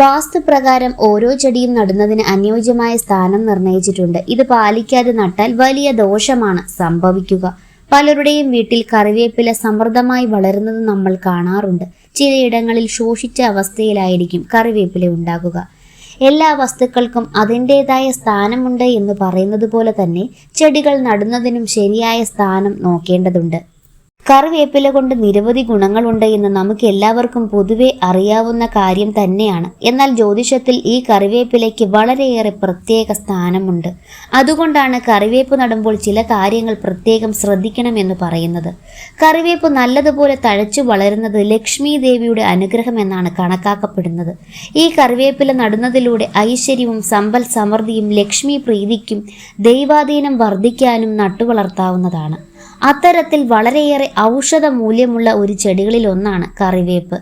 വാസ്തുപ്രകാരം ഓരോ ചെടിയും നടുന്നതിന് അനുയോജ്യമായ സ്ഥാനം നിർണയിച്ചിട്ടുണ്ട്. ഇത് പാലിക്കാതെ നട്ടാൽ വലിയ ദോഷമാണ് സംഭവിക്കുക. പലരുടെയും വീട്ടിൽ കറിവേപ്പില സമൃദ്ധമായി വളരുന്നത് നമ്മൾ കാണാറുണ്ട്. ചിലയിടങ്ങളിൽ ശോഷിച്ച അവസ്ഥയിലായിരിക്കും കറിവേപ്പില ഉണ്ടാകുക. എല്ലാ വസ്തുക്കൾക്കും അതിന്റെതായ സ്ഥാനമുണ്ട് എന്ന് പറയുന്നത് പോലെ തന്നെ ചെടികൾ നടുന്നതിനും ശരിയായ സ്ഥാനം നോക്കേണ്ടതുണ്ട്. കറിവേപ്പില കൊണ്ട് നിരവധി ഗുണങ്ങളുണ്ട് എന്ന് നമുക്ക് എല്ലാവർക്കും പൊതുവെ അറിയാവുന്ന കാര്യം തന്നെയാണ്. എന്നാൽ ജ്യോതിഷത്തിൽ ഈ കറിവേപ്പിലയ്ക്ക് വളരെയേറെ പ്രത്യേക സ്ഥാനമുണ്ട്. അതുകൊണ്ടാണ് കറിവേപ്പ് നടുമ്പോൾ ചില കാര്യങ്ങൾ പ്രത്യേകം ശ്രദ്ധിക്കണമെന്ന് പറയുന്നത്. കറിവേപ്പ് നല്ലതുപോലെ തഴച്ചു വളരുന്നത് ലക്ഷ്മി ദേവിയുടെ അനുഗ്രഹം എന്നാണ് കണക്കാക്കപ്പെടുന്നത്. ഈ കറിവേപ്പില നടുന്നതിലൂടെ ഐശ്വര്യവും സമ്പൽ സമൃദ്ധിയും ലക്ഷ്മി പ്രീതിക്കും ദൈവാധീനം വർദ്ധിക്കാനും നട്ടുവളർത്താവുന്നതാണ്. അത്തരത്തിൽ വളരെയേറെ ഔഷധ മൂല്യമുള്ള ഒരു ചെടികളിൽ ഒന്നാണ് കറിവേപ്പ്.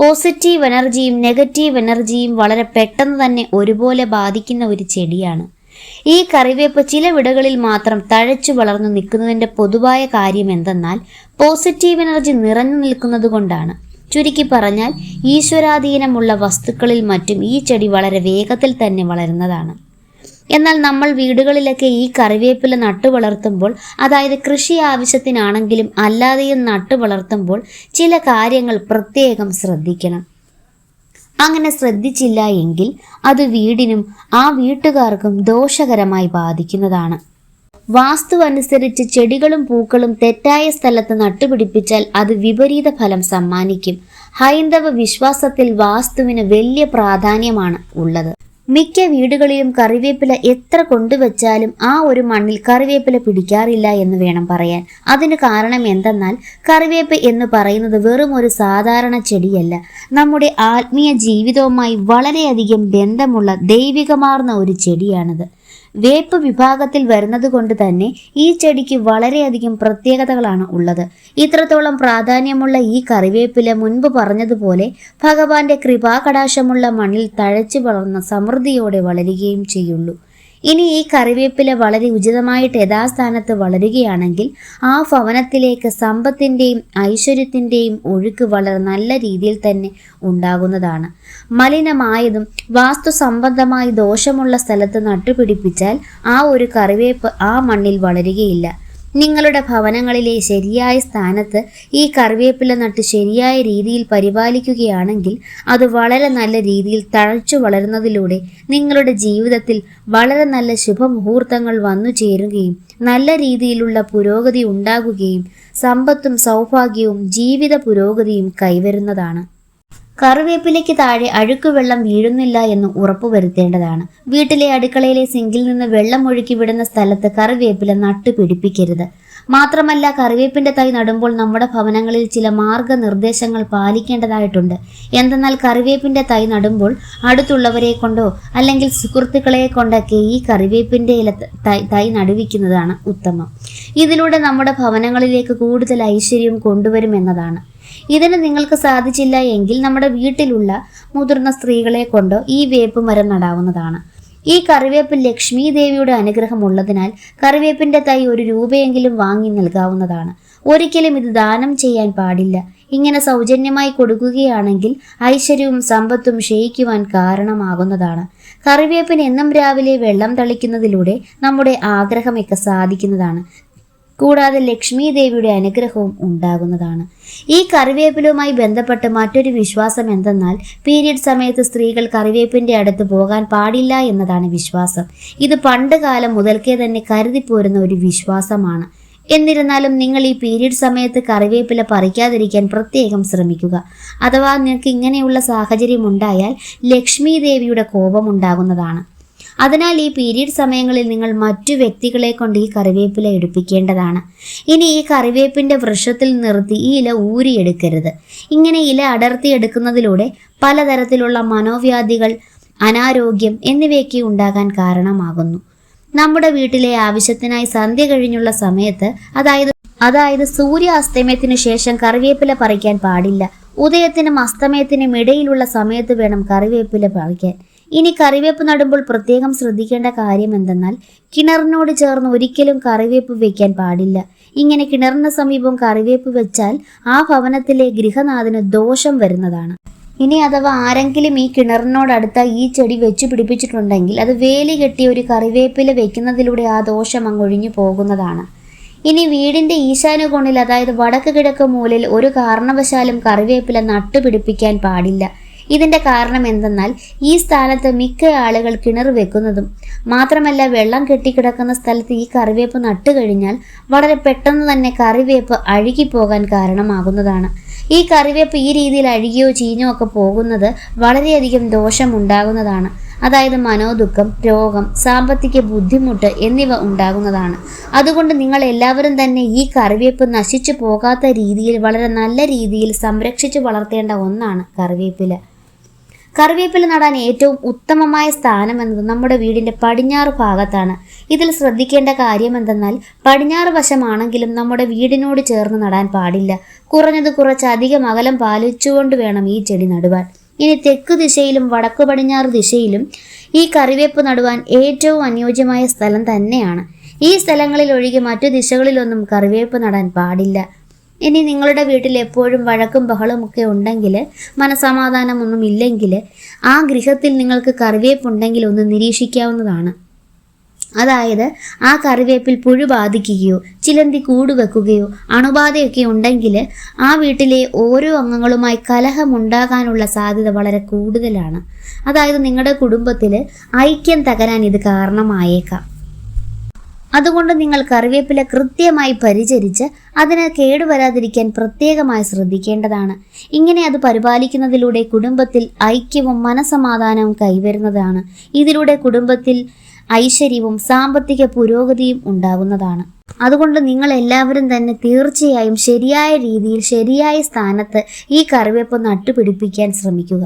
പോസിറ്റീവ് എനർജിയും നെഗറ്റീവ് എനർജിയും വളരെ പെട്ടെന്ന് തന്നെ ഒരുപോലെ ബാധിക്കുന്ന ഒരു ചെടിയാണ്. ഈ കറിവേപ്പ് ചില വിടകളിൽ മാത്രം തഴച്ചു വളർന്നു നിൽക്കുന്നതിന്റെ പൊതുവായ കാര്യം എന്തെന്നാൽ പോസിറ്റീവ് എനർജി നിറഞ്ഞു നിൽക്കുന്നത് കൊണ്ടാണ്. ചുരുക്കി പറഞ്ഞാൽ ഈശ്വരാധീനമുള്ള വസ്തുക്കളിൽ മറ്റും ഈ ചെടി വളരെ വേഗത്തിൽ തന്നെ വളരുന്നതാണ്. എന്നാൽ നമ്മൾ വീടുകളിലൊക്കെ ഈ കറിവേപ്പില നട്ടു വളർത്തുമ്പോൾ അതായത് കൃഷി ആവശ്യത്തിനാണെങ്കിലും അല്ലാതെയും നട്ടു വളർത്തുമ്പോൾ ചില കാര്യങ്ങൾ പ്രത്യേകം ശ്രദ്ധിക്കണം. അങ്ങനെ ശ്രദ്ധിച്ചില്ല എങ്കിൽ അത് വീടിനും ആ വീട്ടുകാർക്കും ദോഷകരമായി ബാധിക്കുന്നതാണ്. വാസ്തു അനുസരിച്ച് ചെടികളും പൂക്കളും തെറ്റായ സ്ഥലത്ത് നട്ടുപിടിപ്പിച്ചാൽ അത് വിപരീത ഫലം സമ്മാനിക്കും. ഹൈന്ദവ വിശ്വാസത്തിൽ വാസ്തുവിന് വലിയ പ്രാധാന്യമാണ് ഉള്ളത്. മിക്ക വീടുകളിലും കറിവേപ്പില എത്ര കൊണ്ടുവച്ചാലും ആ ഒരു മണ്ണിൽ കറിവേപ്പില പിടിക്കാറില്ല എന്ന് വേണം പറയാൻ. അതിന് കാരണം എന്തെന്നാൽ കറിവേപ്പ് എന്ന് പറയുന്നത് വെറും ഒരു സാധാരണ ചെടിയല്ല. നമ്മുടെ ആത്മീയ ജീവിതവുമായി വളരെയധികം ബന്ധമുള്ള ദൈവികമാർന്ന ഒരു ചെടിയാണിത്. വേപ്പ് വിഭാഗത്തിൽ വരുന്നത് കൊണ്ട് തന്നെ ഈ ചെടിക്ക് വളരെയധികം പ്രത്യേകതകളാണ് ഉള്ളത്. ഇത്രത്തോളം പ്രാധാന്യമുള്ള ഈ കറിവേപ്പില മുൻപ് പറഞ്ഞതുപോലെ ഭഗവാന്റെ കൃപാകടാശമുള്ള മണ്ണിൽ തഴച്ചു വളർന്ന സമൃദ്ധിയോടെ വളരുകയും ചെയ്യുള്ളൂ. ഇനി ഈ കറിവേപ്പില വളരെ ഉചിതമായിട്ട് യഥാസ്ഥാനത്ത് വളരുകയാണെങ്കിൽ ആ ഭവനത്തിലേക്ക് സമ്പത്തിന്റെയും ഐശ്വര്യത്തിന്റെയും ഒഴുക്ക് വളരെ നല്ല രീതിയിൽ തന്നെ ഉണ്ടാകുന്നതാണ്. മലിനമായതും വാസ്തു സംബന്ധമായി ദോഷമുള്ള സ്ഥലത്ത് നട്ടുപിടിപ്പിച്ചാൽ ആ ഒരു കറിവേപ്പ് ആ മണ്ണിൽ വളരുകയില്ല. നിങ്ങളുടെ ഭവനങ്ങളിലെ ശരിയായ സ്ഥാനത്ത് ഈ കറിവേപ്പില നട്ട് ശരിയായ രീതിയിൽ പരിപാലിക്കുകയാണെങ്കിൽ അത് വളരെ നല്ല രീതിയിൽ തഴച്ചു വളരുന്നതിലൂടെ നിങ്ങളുടെ ജീവിതത്തിൽ വളരെ നല്ല ശുഭമുഹൂർത്തങ്ങൾ വന്നു ചേരുകയും നല്ല രീതിയിലുള്ള പുരോഗതി ഉണ്ടാകുകയും സമ്പത്തും സൗഭാഗ്യവും ജീവിത പുരോഗതിയും കൈവരുന്നതാണ്. കറിവേപ്പിലയ്ക്ക് താഴെ അഴുക്കുവെള്ളം വീഴുന്നില്ല എന്ന് ഉറപ്പുവരുത്തേണ്ടതാണ് വീട്ടിലെ അടുക്കളയിലെ സിങ്കിൽ നിന്ന് വെള്ളം ഒഴുക്കി വിടുന്ന സ്ഥലത്ത് കറിവേപ്പില നട്ടു പിടിപ്പിക്കരുത്. മാത്രമല്ല കറിവേപ്പിന്റെ തൈ നടുമ്പോൾ നമ്മുടെ ഭവനങ്ങളിൽ ചില മാർഗനിർദ്ദേശങ്ങൾ പാലിക്കേണ്ടതായിട്ടുണ്ട്. എന്തെന്നാൽ കറിവേപ്പിന്റെ തൈ നടുമ്പോൾ അടുത്തുള്ളവരെ കൊണ്ടോ അല്ലെങ്കിൽ സുഹൃത്തുക്കളെ കൊണ്ടൊക്കെ ഈ കറിവേപ്പിന്റെ ഇല തൈ നടുവിക്കുന്നതാണ് ഉത്തമം. ഇതിലൂടെ നമ്മുടെ ഭവനങ്ങളിലേക്ക് കൂടുതൽ ഐശ്വര്യം കൊണ്ടുവരുമെന്നതാണ് ഇതിന് നിങ്ങൾക്ക് സാധിച്ചില്ല എങ്കിൽ നമ്മുടെ വീട്ടിലുള്ള മുതിർന്ന സ്ത്രീകളെ കൊണ്ടോ ഈ വേപ്പ് മരം നടാവുന്നതാണ്. ഈ കറിവേപ്പ് ലക്ഷ്മി ദേവിയുടെ അനുഗ്രഹം ഉള്ളതിനാൽ കറിവേപ്പിന്റെ തൈ ഒരു രൂപയെങ്കിലും വാങ്ങി നൽകാവുന്നതാണ്. ഒരിക്കലും ഇത് ദാനം ചെയ്യാൻ പാടില്ല. ഇങ്ങനെ സൗജന്യമായി കൊടുക്കുകയാണെങ്കിൽ ഐശ്വര്യവും സമ്പത്തും ക്ഷയിക്കുവാൻ കാരണമാകുന്നതാണ്. കറിവേപ്പിന് എന്നും രാവിലെ വെള്ളം തളിക്കുന്നതിലൂടെ നമ്മുടെ ആഗ്രഹമൊക്കെ സാധിക്കുന്നതാണ്. കൂടാതെ ലക്ഷ്മി ദേവിയുടെ അനുഗ്രഹവും ഉണ്ടാകുന്നതാണ്. ഈ കറിവേപ്പിലുമായി ബന്ധപ്പെട്ട് മറ്റൊരു വിശ്വാസം എന്തെന്നാൽ പീരിയഡ് സമയത്ത് സ്ത്രീകൾ കറിവേപ്പിന്റെ അടുത്ത് പോകാൻ പാടില്ല എന്നതാണ് വിശ്വാസം. ഇത് പണ്ട് കാലം മുതൽക്കേ തന്നെ കരുതിപ്പോരുന്ന ഒരു വിശ്വാസമാണ്. എന്നിരുന്നാലും നിങ്ങൾ ഈ പീരീഡ് സമയത്ത് കറിവേപ്പില പറിക്കാതിരിക്കാൻ പ്രത്യേകം ശ്രമിക്കുക. അഥവാ നിങ്ങൾക്ക് ഇങ്ങനെയുള്ള സാഹചര്യം ഉണ്ടായാൽ ലക്ഷ്മി ദേവിയുടെ കോപം ഉണ്ടാകുന്നതാണ്. അതിനാൽ ഈ പീരീഡ് സമയങ്ങളിൽ നിങ്ങൾ മറ്റു വ്യക്തികളെ കൊണ്ട് ഈ കറിവേപ്പില എടുപ്പിക്കേണ്ടതാണ്. ഇനി ഈ കറിവേപ്പിന്റെ വൃക്ഷത്തിൽ നിർത്തി ഈ ഇല ഊരിയെടുക്കരുത്. ഇങ്ങനെ ഇല അടർത്തി അടർത്തിയെടുക്കുന്നതിലൂടെ പലതരത്തിലുള്ള മനോവ്യാധികൾ അനാരോഗ്യം എന്നിവയൊക്കെ ഉണ്ടാകാൻ കാരണമാകുന്നു. നമ്മുടെ വീട്ടിലെ ആവശ്യത്തിനായി സന്ധ്യ കഴിഞ്ഞുള്ള സമയത്ത് അതായത് അതായത് സൂര്യ സൂര്യാസ്തമയത്തിനു ശേഷം കറിവേപ്പില പറിക്കാൻ പാടില്ല. ഉദയത്തിനും അസ്തമയത്തിനും ഇടയിലുള്ള സമയത്ത് വേണം കറിവേപ്പില പറിക്കാൻ. ഇനി കറിവേപ്പ് നടുമ്പോൾ പ്രത്യേകം ശ്രദ്ധിക്കേണ്ട കാര്യം എന്തെന്നാൽ കിണറിനോട് ചേർന്ന് ഒരിക്കലും കറിവേപ്പ് വെക്കാൻ പാടില്ല. ഇങ്ങനെ കിണറിന് സമീപം കറിവേപ്പ് വെച്ചാൽ ആ ഭവനത്തിലെ ഗൃഹനാഥന് ദോഷം വരുന്നതാണ്. ഇനി അഥവാ ആരെങ്കിലും ഈ കിണറിനോടടുത്ത ഈ ചെടി വെച്ചു പിടിപ്പിച്ചിട്ടുണ്ടെങ്കിൽ അത് വേലി കെട്ടി ഒരു കറിവേപ്പില വെക്കുന്നതിലൂടെ ആ ദോഷം അങ്ങ് ഒഴിഞ്ഞു പോകുന്നതാണ്. ഇനി വീടിന്റെ ഈശാന കോണിൽ അതായത് വടക്ക് കിഴക്ക് മൂലയിൽ ഒരു കാരണവശാലും കറിവേപ്പില നട്ടുപിടിപ്പിക്കാൻ പാടില്ല. ഇതിന്റെ കാരണം എന്തെന്നാൽ ഈ സ്ഥാനത്ത് മിക്ക ആളുകൾ കിണർ വെക്കുന്നതും മാത്രമല്ല വെള്ളം കെട്ടിക്കിടക്കുന്ന സ്ഥലത്ത് ഈ കറിവേപ്പ് നട്ടുകഴിഞ്ഞാൽ വളരെ പെട്ടെന്ന് തന്നെ കറിവേപ്പ് അഴുകിപ്പോകാൻ കാരണമാകുന്നതാണ്. ഈ കറിവേപ്പ് ഈ രീതിയിൽ അഴുകിയോ ചീഞ്ഞോ ഒക്കെ പോകുന്നത് വളരെയധികം ദോഷമുണ്ടാകുന്നതാണ് അതായത് മനോദുഃഖം രോഗം സാമ്പത്തിക ബുദ്ധിമുട്ട് എന്നിവ ഉണ്ടാകുന്നതാണ്. അതുകൊണ്ട് നിങ്ങൾ എല്ലാവരും തന്നെ ഈ കറിവേപ്പ് നശിച്ചു പോകാത്ത രീതിയിൽ വളരെ നല്ല രീതിയിൽ സംരക്ഷിച്ചു വളർത്തേണ്ട ഒന്നാണ് കറിവേപ്പില. കറിവേപ്പില നടാൻ ഏറ്റവും ഉത്തമമായ സ്ഥാനം എന്നത് നമ്മുടെ വീടിന്റെ പടിഞ്ഞാറ് ഭാഗത്താണ്. ഇതിൽ ശ്രദ്ധിക്കേണ്ട കാര്യം എന്തെന്നാൽ പടിഞ്ഞാറ് വശമാണെങ്കിലും നമ്മുടെ വീടിനോട് ചേർന്ന് നടാൻ പാടില്ല. കുറഞ്ഞത് കുറച്ചധികം അകലം പാലിച്ചുകൊണ്ട് വേണം ഈ ചെടി നടുവാൻ. ഇനി തെക്ക് ദിശയിലും വടക്കു പടിഞ്ഞാറ് ദിശയിലും ഈ കറിവേപ്പ് നടുവാൻ ഏറ്റവും അനുയോജ്യമായ സ്ഥലം തന്നെയാണ്. ഈ സ്ഥലങ്ങളിൽ ഒഴികെ മറ്റു ദിശകളിലൊന്നും കറിവേപ്പ് നടാൻ പാടില്ല. ഇനി നിങ്ങളുടെ വീട്ടിൽ എപ്പോഴും വഴക്കും ബഹളവും ഒക്കെ ഉണ്ടെങ്കിൽ മനസമാധാനമൊന്നും ഇല്ലെങ്കിൽ ആ ഗൃഹത്തിൽ നിങ്ങൾക്ക് കറിവേപ്പുണ്ടെങ്കിൽ ഒന്ന് നിരീക്ഷിക്കാവുന്നതാണ്. അതായത് ആ കറിവേപ്പിൽ പുഴു ബാധിക്കുകയോ ചിലന്തി കൂട് വെക്കുകയോ അണുബാധയൊക്കെ ഉണ്ടെങ്കിൽ ആ വീട്ടിലെ ഓരോ അംഗങ്ങളുമായി കലഹമുണ്ടാകാനുള്ള സാധ്യത വളരെ കൂടുതലാണ്. അതായത് നിങ്ങളുടെ കുടുംബത്തിൽ ഐക്യം തകരാൻ ഇത് കാരണമായേക്കാം. അതുകൊണ്ട് നിങ്ങൾ കറിവേപ്പില കൃത്യമായി പരിചരിച്ച് അതിന് കേടുവരാതിരിക്കാൻ പ്രത്യേകമായി ശ്രദ്ധിക്കേണ്ടതാണ്. ഇങ്ങനെ അത് പരിപാലിക്കുന്നതിലൂടെ കുടുംബത്തിൽ ഐക്യവും മനസമാധാനവും കൈവരുന്നതാണ്. ഇതിലൂടെ കുടുംബത്തിൽ ഐശ്വര്യവും സാമ്പത്തിക പുരോഗതിയും ഉണ്ടാകുന്നതാണ് അതുകൊണ്ട് നിങ്ങൾ എല്ലാവരും തന്നെ തീർച്ചയായും ശരിയായ രീതിയിൽ ശരിയായ സ്ഥാനത്ത് ഈ കറിവേപ്പ് നട്ടുപിടിപ്പിക്കാൻ ശ്രമിക്കുക.